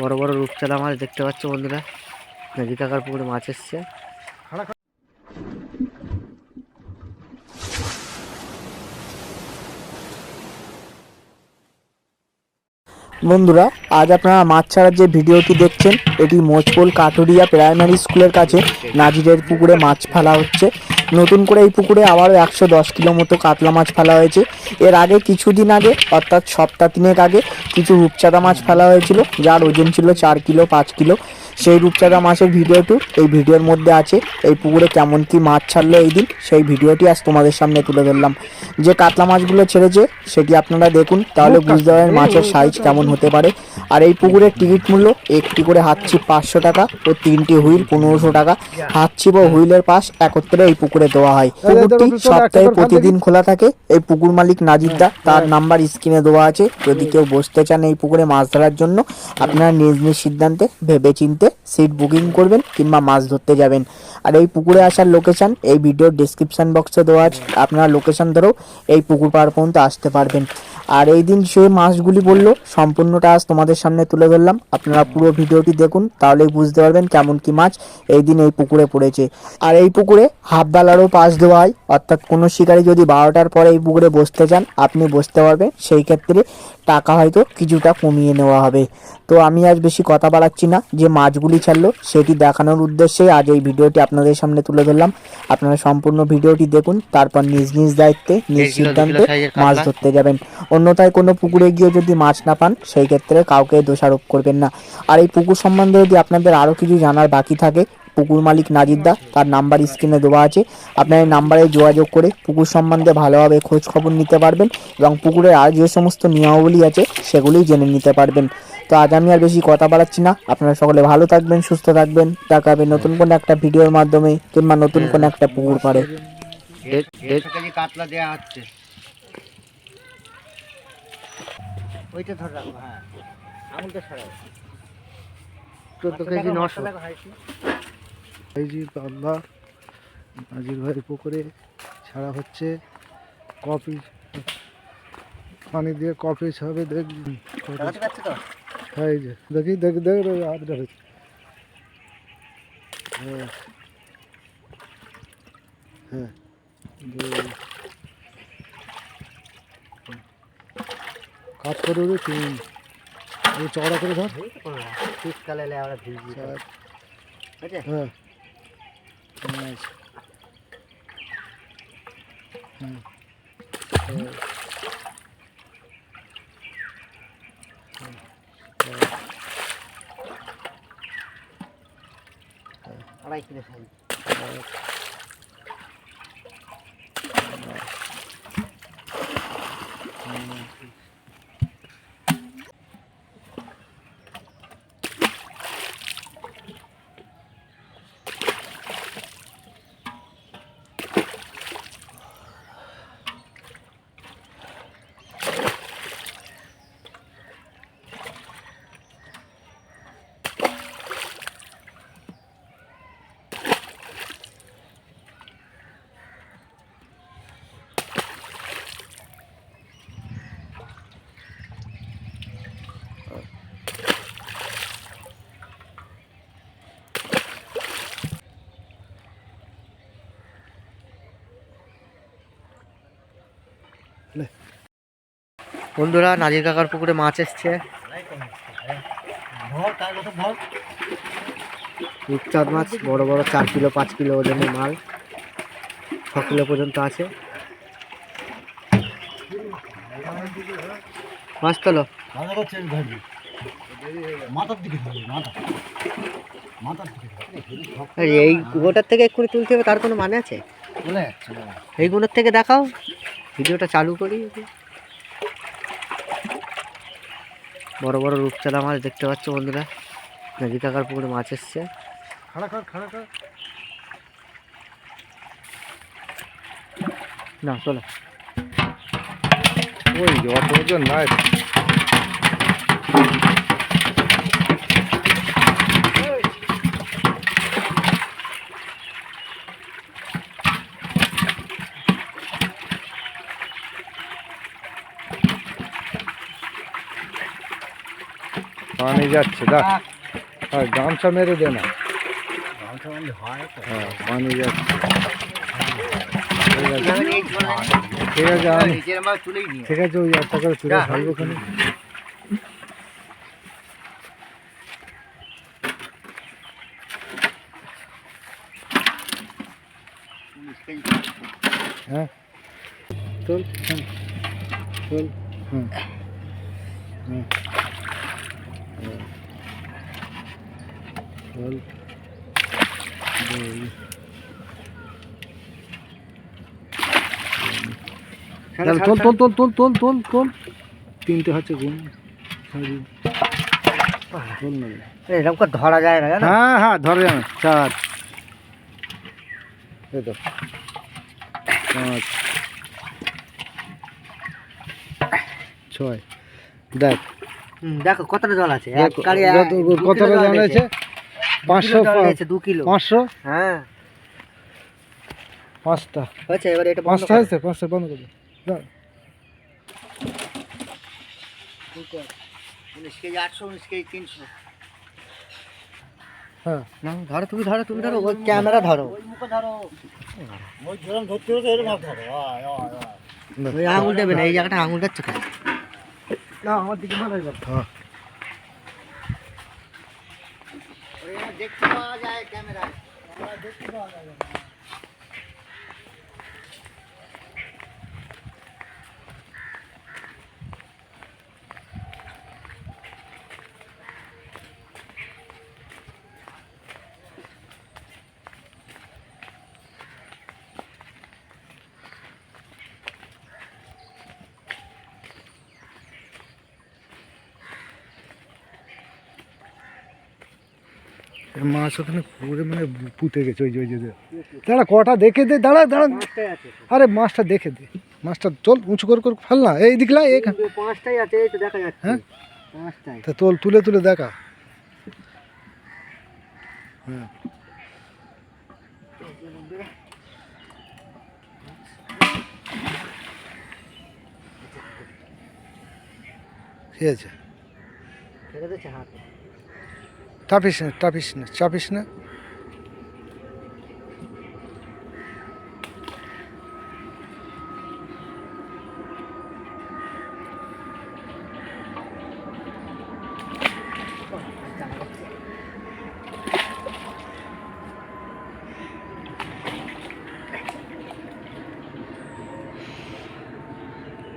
বড় বড় রূপচাঁদা মাছ দেখতে পাচ্ছ বন্ধুরা। নদী কাকার পুকুরে মাছ এসছে। বন্ধুরা, আজ আপনারা মাছ ছাড়ার যে ভিডিওটি দেখছেন, এটি মোজপোল কাটুরিয়া প্রাইমারি স্কুলের কাছে নাজিরের পুকুরে মাছ ফেলা হচ্ছে। নতুন করে এই পুকুরে আবারও একশো দশ কিলো মতো কাতলা মাছ ফেলা হয়েছে। এর আগে কিছুদিন আগে, অর্থাৎ সপ্তাহ তিনেক আগে, কিছু রূপচাঁদা মাছ ফেলা হয়েছিল, যার ওজন ছিল চার কিলো, পাঁচ কিলো। সেই রূপচাঁদা মাছের ভিডিওটি এই ভিডিওর মধ্যে আছে। এই পুকুরে কেমন কি মাছ ছাড়লো এই দিন সেই ভিডিওটি আজ তোমাদের সামনে তুলে ধরলাম। যে কাতলা মাছগুলো ছেড়েছে সেটি আপনারা দেখুন তাহলে বুঝতে পারবেন মাছের সাইজ কেমন হতে পারে। আর এই পুকুরের টিকিট মূল্য একটি করে হাত ছিপ পাঁচশো টাকা ও তিনটি হুইল পনেরোশো টাকা। হাত ছিপ ও হুইলের পাশ একত্রে এই পুকুরে দেওয়া হয়। পুকুরটি সপ্তাহে প্রতিদিন খোলা থাকে। এই পুকুর মালিক নাজিরদা তার নাম্বার স্ক্রিনে দেওয়া আছে। যদি কেউ বসতে চান এই পুকুরে মাছ ধরার জন্য আপনারা নিজ নিজ সিদ্ধান্তে ভেবে চিনতে সিট বুকিং করবেন কিংবা মাছ ধরতে যাবেন। আর এই পুকুরে আসার লোকেশন এই ভিডিওর ডিসক্রিপশন বক্সে দেওয়া আছে। আপনারা লোকেশন ধরেও এই পুকুর পাড় পর্যন্ত আসতে পারবেন। আর এই দিন সে মাছগুলি বলল সম্পূর্ণটা আজ তোমাদের সামনে তুলে ধরলাম। আপনারা পুরো ভিডিওটি দেখুন, তাহলেই বুঝতে পারবেন কেমন কি মাছ এই দিন এই পুকুরে পড়েছে। আর এই পুকুরে হাফ বেলারও পাস দেওয়া হয়। অর্থাৎ কোনো শিকারী যদি বারোটার পরে এই পুকুরে বসতে চান, আপনি বসতে পারবেন। সেই ক্ষেত্রে টাকা হয়তো কিছুটা কমিয়ে নেওয়া হবে। তো আমি আজ বেশি কথা বাড়াচ্ছি না। যে মাছগুলি ছাড়লো সেটি দেখানোর উদ্দেশ্যে আজ এই ভিডিওটি আপনাদের সামনে তুলে ধরলাম। আপনারা সম্পূর্ণ ভিডিওটি দেখুন তারপর নিজ নিজ দায়িত্বে নিজ সিদ্ধান্তে মাছ ধরতে যাবেন। অন্যথায় কোনো পুকুরে গিয়ে যদি মাছ না পান সেই ক্ষেত্রে কাউকে দোষারোপ করবেন না। আর এই পুকুর সম্বন্ধে যদি আপনাদের আরও কিছু জানার বাকি থাকে পুকুর মালিক নাজিরদা তার নাম্বার স্ক্রিনে দেওয়া আছে। আপনার এই নাম্বারে যোগাযোগ করে পুকুর সম্বন্ধে ভালোভাবে খোঁজ খবর নিতে পারবেন এবং পুকুরের আর যে সমস্ত নিয়মাবলী আছে সেগুলোই জেনে নিতে পারবেন। তো আজ আমি আর বেশি কথা বাড়াচ্ছি না। আপনারা সকলে ভালো থাকবেন সুস্থ থাকবেন। দেখা হবে নতুন কোনো একটা ভিডিওর মাধ্যমে কিংবা নতুন কোনো একটা পুকুর পাড়ে। কাতলা দেওয়া হচ্ছে ওইটা ধরে রাখো হ্যাঁ। আঙুলটা সরাও চোদ্দ কেজি নশো। এই যে কাতলা নাজির ভাইয়ের পুকুরে ছাড়া হচ্ছে কফি। পানি দিয়ে কফি ছাবে দেখবি হ্যাঁ এই যে দেখি দেখি দেখ হাত ধরে। হ্যাঁ। হ্যাঁ। কাজ করে রে তিন এই চড়া করে ধর। শীতকালে আমরা। চার হ্যাঁ। আড়াই কিলো সাইজ আট, বন্ধুরা নাজির কাকার পুকুরে মাছ এসছে। রূপচাঁদ মাছ বড় বড় চার কিলো পাঁচ কিলো ওজনের মাল। ছ কিলো পর্যন্ত আছে। মাছ তোলো। এই গোটার থেকে এক্ষুনি তুলতে হবে তার কোনো মানে আছে? এই গুণের থেকে দেখাও। ভিডিওটা চালু করি। বড় বড় রূপচাঁদা মাছ দেখতে পাচ্ছ বন্ধুরা। নদী কাকার পুকুরে মাছ এসছে। না চলো। ওই অত ওজন নাই। পানি যাচ্ছে দেখ হ্যাঁ গামছা মেরে দে না গামছা বাঁধলে হয় তো হ্যাঁ পানি যাচ্ছে ঠিক আছে ঠিক আছে আমি ঠিক আছে ওই একটা করে তুলে ফেলব ওখানে হ্যাঁ তোল হ্যাঁ তোল হুম হুম হ্যাঁ। তোল দুই তোল তোল তোল তোল তোল তোল তোল। তিনটে হচ্ছে ঘুম না। এরকম করে ধরা যায় না হ্যাঁ হ্যাঁ ধরে যাবে চার। এই তো। পাঁচ। ছয়। দেখ দেখো কতটা জল আছে? কতটা জল আছে। পাঁচশো দু কিলো গেছে, দু কিলো। পাঁচশো? হ্যাঁ। পাঁচটা। হয়েছে এবার এটা বন্ধ পাঁচটা করো। হয়েছে? পাঁচটা বন্ধ করে। উনিশ কেজি আটশো উনিশ কেজি তিনশো। হ্যাঁ। ধরো তুমি ধরো তুমি ধরো ওই ক্যামেরা ধরো। ওই ধরতে ধরো। আঙুল দেবে না এই জায়গাটা আঙুল যাচ্ছে খালি না আমার দিকে ভালো হ্যাঁ। দেখতে পাওয়া যায় ক্যামেরায়। এর মাছ ওখানে পুরে মানে পুঁতে গেছে ওই যে ওই যে যে। দাঁড়া কটা দেখে দে দাঁড়া দাঁড়া। আরে মাছটা দেখে দে। মাছটা চল উঁচু করে করে ফেল না। এই দিকলা এখানে। পাঁচটাই আছে এই তো দেখা যাচ্ছে। হ্যাঁ? পাঁচটাই। তা তোল তুলে তুলে দেখা। হ্যাঁ। ঠিক আছে। হাত। চাপিস না চাপিস না চাপিস না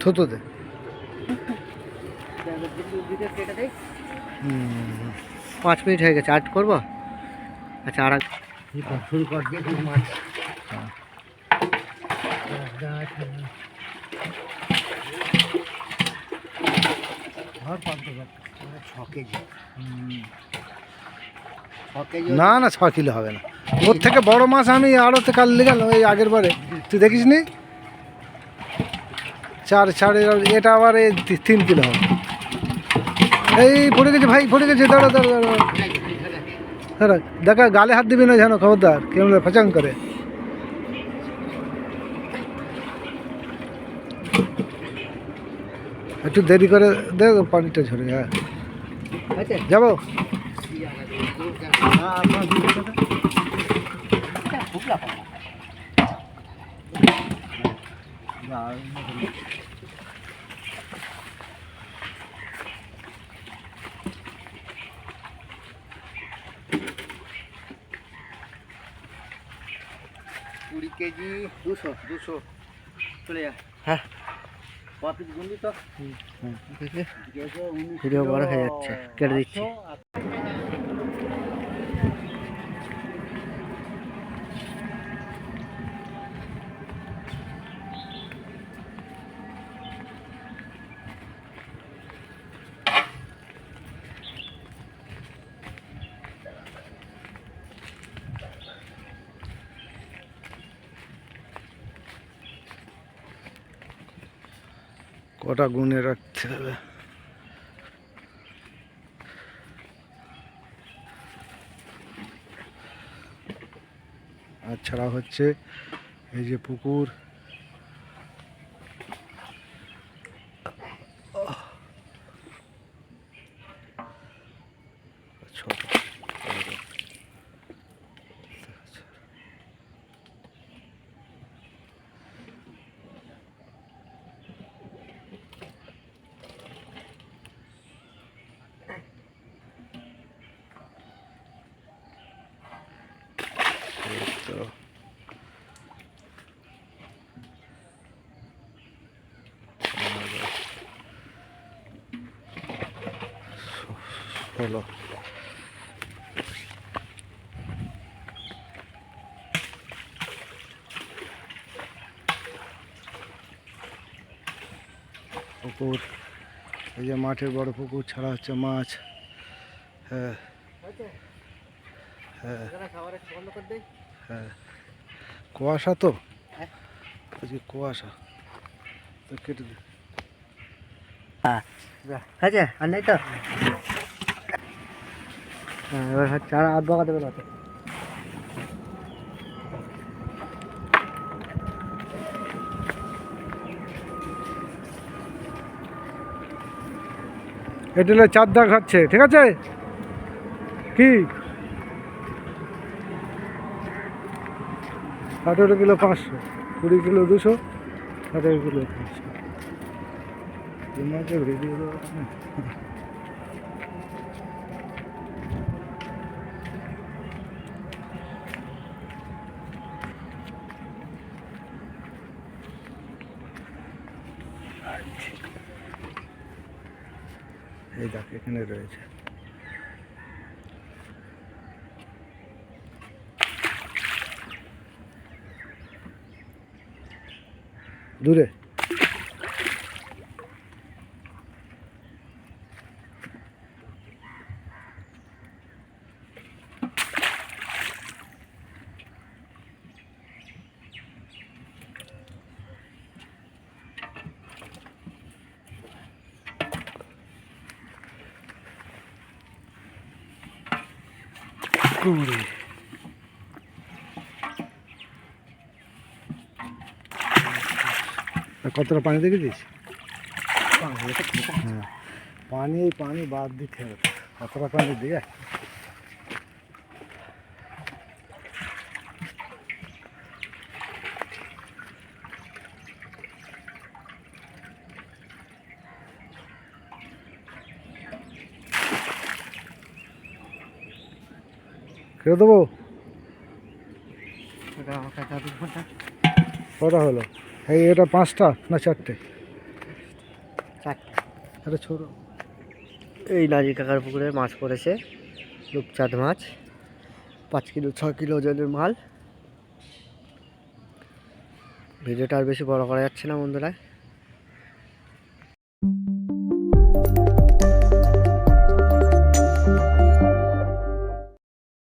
থুতো দে হুম পাঁচ মিনিট হয়ে গেছে আট করব? আচ্ছা আর শুরু কর মাছ। না না ছ কিলো হবে না। ওর থেকে বড় মাছ আমি আড়তে কাল গেল ওই আগের বারে। তুই দেখিস নি চার সাড়ে এটা আবার এই তিন কিলো হবে। এই পড়ে গেছে ভাই পড়ে গেছে দাঁড়া দাঁড়া দাঁড়া দাঁড়া দেখা গালে হাত দিবি না জানো খবরদার কেমন ফাচাং করে। একটু দেরি করে দে পানিটা ঝরে হ্যাঁ। হয়েছে যাব? হ্যাঁ কুড়ি কেজি দুশো দুশো। চলে যা। হ্যাঁ। কত গুলি তো? ভিডিও বড় হয়ে যাচ্ছে। কেটে দিচ্ছি। কটা গুনে রাখতে হবে? ছাড়া হচ্ছে এই যে পুকুর। চলো হলো পুকুর এই যে মাঠের বড় পুকুর ছাড়া হচ্ছে মাছ। হ্যাঁ। হ্যাঁ। হ্যাঁ। কুয়াশা তো? আজকে কুয়াশা। তো কেটে দে। হয়েছে? আর নেই তো? হ্যাঁ এবার হচ্ছে আর আধ বাগাতে বেরোতে এটা হলো চার দাগ খাচ্ছে ঠিক আছে? কি? আঠেরো কিলো পাঁচশো, কুড়ি কিলো দুশো, আঠেরো কিলো পাঁচশো। তোমাকে এই দেখ এখানে রয়েছে। দূরে। কুড়ি কতটা পানি দেখেছিস? হ্যাঁ। পানি পানি বাদ দিতে হবে। কতটা পানি দিয়ে? কেটে দেবো? কটা হলো? এই এটা পাঁচটা না চারটে? চারটে। ছোটো। এই নাজি কাকার পুকুরে মাছ পড়েছে রূপচাঁদ মাছ। পাঁচ কিলো ছ কিলো ওজনের মাল। ভিডিওটা আর বেশি বড় করা যাচ্ছে না বন্ধুরা।